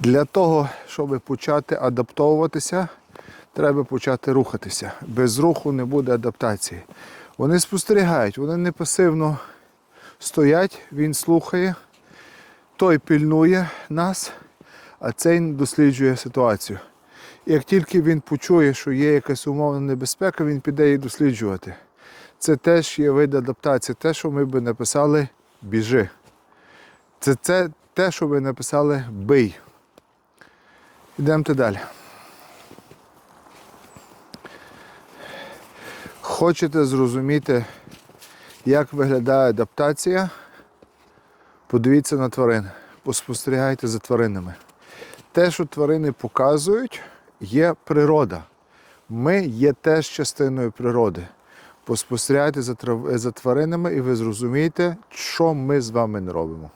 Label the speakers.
Speaker 1: Для того, щоб почати адаптовуватися, треба почати рухатися. Без руху не буде адаптації. Вони спостерігають, вони не пасивно стоять, він слухає, той пільнує нас, а цей досліджує ситуацію. І як тільки він почує, що є якась умовна небезпека, він піде її досліджувати. Це теж є вид адаптації, те, що ми би написали біжи. Це, це те, що ви написали бий. Йдемте далі. Хочете зрозуміти, як виглядає адаптація? Подивіться на тварин, поспостерігайте за тваринами. Те, що тварини показують, є природа. Ми є теж частиною природи. Поспостерігайте за тваринами і ви зрозумієте, що ми з вами не робимо.